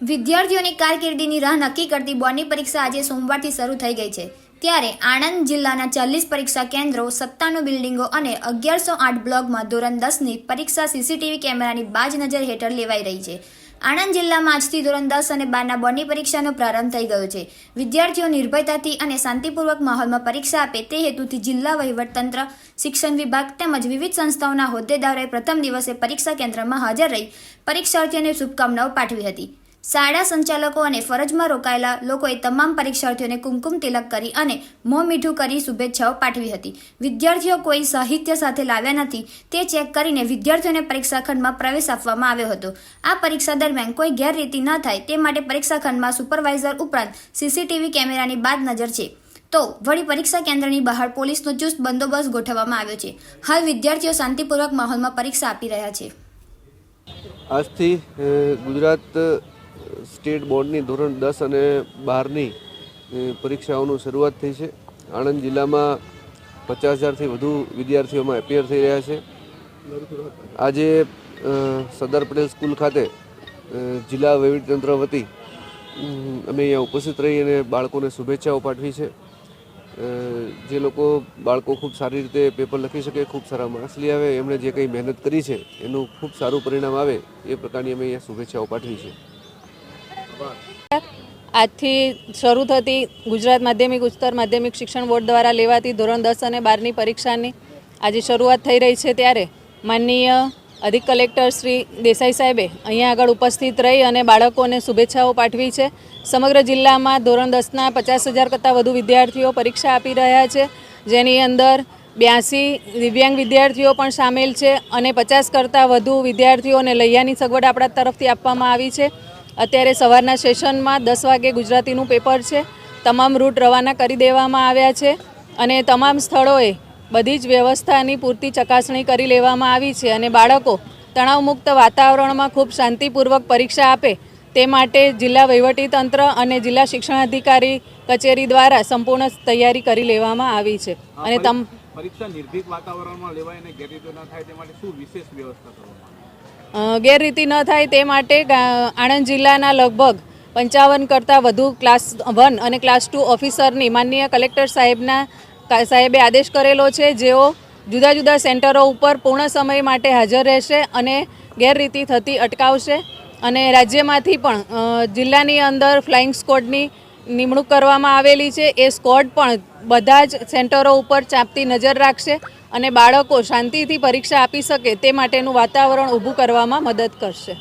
વિદ્યાર્થીઓની કારકિર્દીની રાહ નક્કી કરતી બોર્ડની પરીક્ષા આજે સોમવારથી શરૂ થઈ ગઈ છે. ત્યારે આણંદ જિલ્લાના ચાલીસ પરીક્ષા કેન્દ્રો, સત્તાણું બિલ્ડિંગો અને અગિયારસો આઠ બ્લોકમાં ધોરણ દસની પરીક્ષા સીસીટીવી કેમેરાની બાજ નજર હેઠળ લેવાઈ રહી છે. આણંદ જિલ્લામાં આજથી ધોરણ દસ અને બારના બોર્ડની પરીક્ષાનો પ્રારંભ થઈ ગયો છે. વિદ્યાર્થીઓ નિર્ભયતાથી અને શાંતિપૂર્વક માહોલમાં પરીક્ષા આપે તે હેતુથી જિલ્લા વહીવટતંત્ર, શિક્ષણ વિભાગ તેમજ વિવિધ સંસ્થાઓના હોદ્દેદારોએ પ્રથમ દિવસે પરીક્ષા કેન્દ્રમાં હાજર રહી પરીક્ષાર્થીઓને શુભકામનાઓ પાઠવી હતી. શાળા સંચાલકો અને ફરજમાં રોકાયેલા લોકોએ તમામ પરીક્ષાર્થીઓને કુમકુમ તિલક કરી અને મોં મીઠું કરી શુભેચ્છાઓ પાઠવી હતી. વિદ્યાર્થીઓ કોઈ સાહિત્ય સાથે લાવ્યા નથી, તે ચેક કરીને વિદ્યાર્થીઓને પરીક્ષા ખંડમાં પ્રવેશ આપવામાં આવ્યો હતો. આ પરીક્ષા દરમિયાન કોઈ ગેરરીતિ ન થાય, તે માટે પરીક્ષા ખંડમાં સુપરવાઇઝર ઉપરાંત સીસીટીવી કેમેરાની બાદ નજર છે. તો, વળી પરીક્ષા કેન્દ્રની બહાર પોલીસનો ચુસ્ત બંદોબસ્ત ગોઠવવામાં આવ્યો છે. હાલ વિદ્યાર્થીઓ શાંતિપૂર્વક માહોલમાં પરીક્ષા આપી રહ્યા છે. આજથી ગુજરાત સ્ટેટ બોર્ડની ધોરણ દસ અને બારની પરીક્ષાઓનું શરૂઆત થઈ છે. આણંદ જિલ્લામાં પચાસ હજારથી વધુ વિદ્યાર્થીઓમાં એપિયર થઈ રહ્યા છે. આજે સરદાર પટેલ સ્કૂલ ખાતે જિલ્લા વહીવટીતંત્ર વતી અમે અહીંયા ઉપસ્થિત રહી અને બાળકોને શુભેચ્છાઓ પાઠવી છે. જે લોકો બાળકો ખૂબ સારી રીતે પેપર લખી શકે, ખૂબ સારા માર્ક્સ લઈ આવે, એમણે જે કંઈ મહેનત કરી છે, એનું ખૂબ સારું પરિણામ આવે, એ પ્રકારની અમે અહીંયા શુભેચ્છાઓ પાઠવી છે. આજથી શરૂ થતી ગુજરાત માધ્યમિક, ઉચ્ચતર માધ્યમિક શિક્ષણ બોર્ડ દ્વારા લેવાતી ધોરણ દસ અને બારની પરીક્ષાની આજે શરૂઆત થઈ રહી છે ત્યારે માનનીય અધિક કલેક્ટર શ્રી દેસાઈ સાહેબે અહીંયા આગળ ઉપસ્થિત રહી અને બાળકોને શુભેચ્છાઓ પાઠવી છે. સમગ્ર જિલ્લામાં ધોરણ દસના પચાસ હજાર કરતાં વધુ વિદ્યાર્થીઓ પરીક્ષા આપી રહ્યા છે. જેની અંદર બ્યાસી દિવ્યાંગ વિદ્યાર્થીઓ પણ સામેલ છે અને પચાસ કરતાં વધુ વિદ્યાર્થીઓને લૈયાની સગવડ આપણા તરફથી આપવામાં આવી છે. અત્યારે સવારના સેશનમાં દસ વાગે ગુજરાતીનું પેપર છે. તમામ રૂટ રવાના કરી દેવામાં આવ્યા છે અને તમામ સ્થળોએ બધી જ વ્યવસ્થાની પૂરતી ચકાસણી કરી લેવામાં આવી છે અને બાળકો તણાવમુક્ત વાતાવરણમાં ખૂબ શાંતિપૂર્વક પરીક્ષા આપે તે માટે જિલ્લા વહીવટીતંત્ર અને જિલ્લા શિક્ષણાધિકારી કચેરી દ્વારા સંપૂર્ણ તૈયારી કરી લેવામાં આવી છે. અને તમ પરીક્ષા નિર્ભીક વાતાવરણમાં લેવાય અને ગેરરીતો ન થાય તે માટે શું વિશેષ વ્યવસ્થા કરવામાં ગેરરીતિ ન થાય તે માટે આણંદ જિલ્લાના લગભગ પંચાવન કરતાં વધુ ક્લાસ વન અને ક્લાસ ટુ ઓફિસરની માનનીય કલેક્ટર સાહેબના સાહેબે આદેશ કરેલો છે. જેઓ જુદા જુદા સેન્ટરો ઉપર પૂર્ણ સમય માટે હાજર રહેશે અને ગેરરીતિ થતી અટકાવશે અને રાજ્યમાંથી પણ જિલ્લાની અંદર ફ્લાઇંગ સ્કોડની નિમણૂક કરવામાં આવેલી છે. એ સ્કોડ પણ બધા જ સેન્ટરો ઉપર ચાંપતી નજર રાખશે. અને બાળકો શાંતિથી પરીક્ષા આપી શકે તે માટેનું વાતાવરણ ઊભું કરવામાં મદદ કરશે.